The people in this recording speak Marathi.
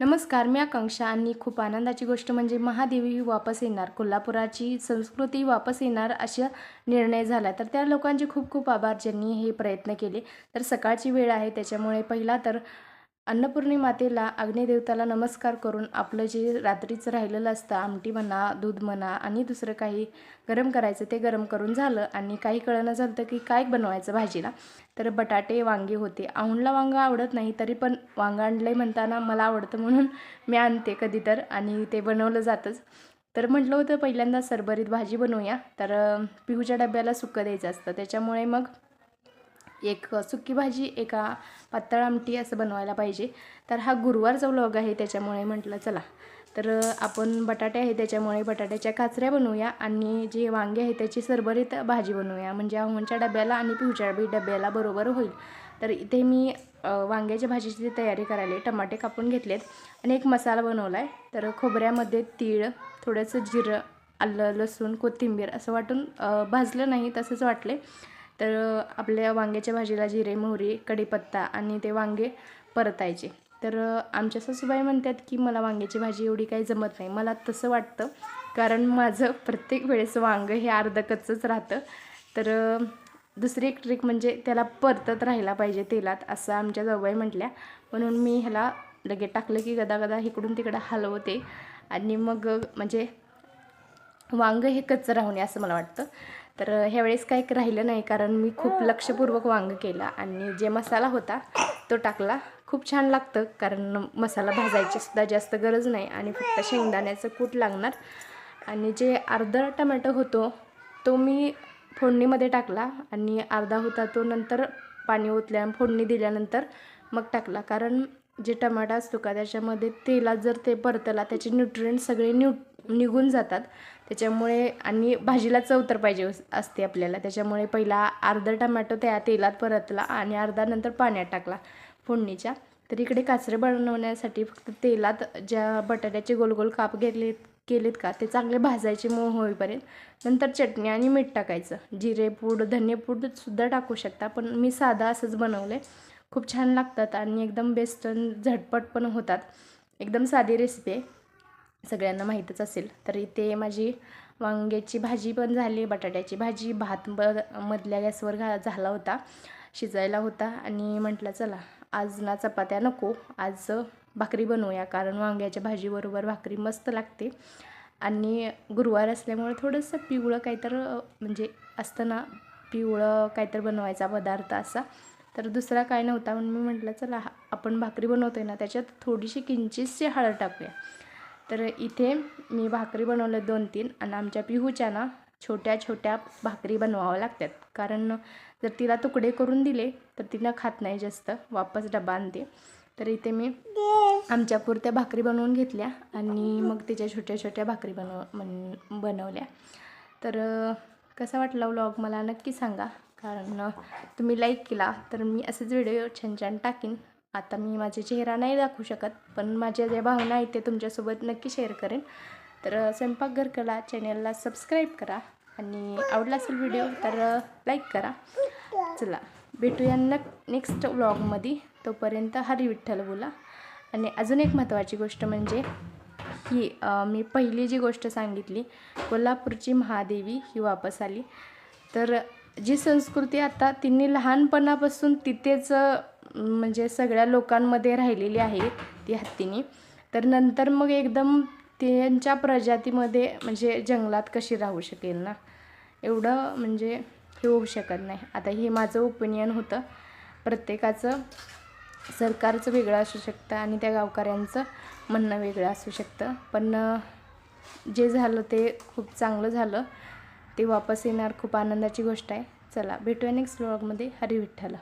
नमस्कार मी आकांक्षा आणि खूप आनंदाची गोष्ट म्हणजे महादेवी ही वापस येणार कोल्हापुराची संस्कृती वापस येणार असा निर्णय झाला. तर त्या लोकांचे खूप खूप आभार ज्यांनी हे प्रयत्न केले. तर सकाळची वेळ आहे त्याच्यामुळे पहिला तर अन्नपूर्णिमातेला अग्निदेवताला नमस्कार करून आपलं जे रात्रीचं राहिलेलं असतं आमटी म्हणा दूध म्हणा आणि दुसरं काही गरम करायचं ते गरम करून झालं आणि काही कळलं झालं की काय बनवायचं भाजीला. तर बटाटे वांगे होते. औंधला वांगा आवडत नाही तरी पण वांगं आणलं म्हणताना मला आवडतं म्हणून मी आणते कधी तर आणि ते बनवलं जातंच. तर म्हटलं होतं पहिल्यांदा सरभरीत भाजी बनवूया. तर पिहूच्या डब्याला सुक्कं द्यायचं असतं. त्याच्यामुळे मग एक सुकी भाजी एका पातळ आमटी असं बनवायला पाहिजे. तर हा गुरुवारचा व्लॉग आहे त्याच्यामुळे म्हटलं चला. तर आपण बटाटे आहे त्याच्यामुळे बटाट्याच्या काचऱ्या बनवूया आणि जे वांगे आहे त्याची सरभरीत भाजी बनवूया. म्हणजे अहोंच्या डब्याला आणि पिवच्या बी डब्याला बरोबर होईल. तर इथे मी वांग्याच्या भाजीची तयारी करायला टमाटे कापून घेतलेत आणि एक मसाला बनवला आहे तर खोबऱ्यामध्ये तीळ थोडंसं जिरं आलं लसूण कोथिंबीर असं वाटून भाजलं नाही तसंच वाटले तर आपल्या वांग्याच्या भाजीला जिरे मोहरी कढीपत्ता आणि ते वांगे परतायचे. तर आमच्या सासूबाई म्हणतात की मला वांग्याची भाजी एवढी काही जमत नाही. मला तसं वाटतं कारण माझं प्रत्येक वेळेस वांगं हे अर्ध कच्चंच राहतं. तर दुसरी एक ट्रिक म्हणजे त्याला परतत राहायला पाहिजे तेलात असं आमच्या जाऊबाई म्हटल्या. म्हणून मी ह्याला लगेच टाकलं की गदा गदा इकडून तिकडं हलवते आणि मग म्हणजे वांगं हे कच्चं राहू नये असं मला वाटतं. तर ह्यावेळेस काही राहिलं नाही कारण मी खूप लक्षपूर्वक वांग केला आणि जे मसाला होता तो टाकला. खूप छान लागतं कारण मसाला भाजायची सुद्धा जास्त गरज नाही आणि फक्त शेंगदाण्याचं कूट लागणार. आणि जे अर्धा टमॅटो होतो तो मी फोडणीमध्ये टाकला आणि अर्धा होता तो नंतर पाणी ओतल्या फोडणी दिल्यानंतर मग टाकला. कारण जे टमाटा असतो का त्याच्यामध्ये तेलात जर ते परतला त्याचे न्यूट्रिएंट सगळे न्यू निघून जातात. त्याच्यामुळे आणि भाजीला चव तर पाहिजे अस- असते आपल्याला. त्याच्यामुळे पहिला अर्धा टमॅटो त्या तेलात परतला आणि अर्धा नंतर पाण्यात टाकला फोडणीच्या. तर इकडे काचरे बनवण्यासाठी फक्त तेलात ज्या बटाट्याचे गोल गोल काप घेतले केलेत का ते चांगले भाजायचे मऊ होईपर्यंत. नंतर चटणी आणि मीठ टाकायचं. जिरे पूड धनेपूड सुद्धा टाकू शकता पण मी साधा असंच बनवलं आहे खूप छान लागतात आणि एकदम बेस्ट झटपट पण होतात. एकदम साधी रेसिपी आहे. सगळ्यांना माहीतच असेल. तर इथे माझी वांग्याची भाजी पण झाली बटाट्याची भाजी भात ब मधल्या गॅसवर घा झाला होता शिजायला होता आणि म्हटलं चला आज ना चपात्या नको आज भाकरी बनवूया. कारण वांग्याच्या भाजीबरोबर भाकरी मस्त लागते. आणि गुरुवार असल्यामुळे थोडंसं पिवळं काहीतर म्हणजे असतं ना पिवळं काहीतर बनवायचा पदार्थ असा. तर दुसरा काय नव्हता म्हणून मी म्हटलं चला हा- आपण भाकरी बनवतो आहे ना त्याच्यात थोडीशी किंचितशी हळद टाकूया. तर इथे मी भाकरी बनवल्या दोन तीन आणि आमच्या पिहूच्या ना छोट्या छोट्या भाकरी बनवाव्या लागतात. कारण जर तिला तुकडे करून दिले तर तिनं खात नाही जास्त वापस डबा आणते. तर इथे मी आमच्या पुरत्या भाकरी बनवून घेतल्या आणि मग तिच्या छोट्या छोट्या भाकरी बनव मन बनवल्या. तर कसा वाटला व्लॉग मला नक्की सांगा. कारण तुम्ही लाईक केला तर मी असेच व्हिडिओ छान छान टाकीन. आता मी माझे चेहरा नाही दाखवू शकत पण माझ्या ज्या भावना आहेत ते तुमच्यासोबत नक्की शेअर करेन. तर स्वयंपाकघर कला चॅनलला सबस्क्राईब करा आणि आवडला असेल व्हिडिओ तर लाईक करा. चला भेटूया नक नेक्स्ट व्लॉगमध्ये तोपर्यंत हरी विठ्ठल बोला. आणि अजून एक महत्त्वाची गोष्ट म्हणजे ही मी पहिली जी गोष्ट सांगितली कोल्हापूरची महादेवी ही वापस आली. तर जी संस्कृती आता तिने लहानपणापासून तिथेच म्हणजे सगळ्या लोकांमध्ये राहिलेली आहे ती हत्तीने. तर नंतर मग एकदम त्यांच्या प्रजातीमध्ये म्हणजे जंगलात कशी राहू शकेल ना? एवढं म्हणजे हे होऊ शकत नाही. आता हे माझं ओपिनियन होतं. प्रत्येकाचं सरकारचं वेगळं असू शकतं आणि त्या गावकऱ्यांचं म्हणणं वेगळं असू शकतं. पण जे झालं ते खूप चांगलं झालं. ते वापस येणार खूप आनंदाची गोष्ट आहे. चला भेटूया नेक्स्ट ब्लॉगमध्ये हरी विठ्ठला.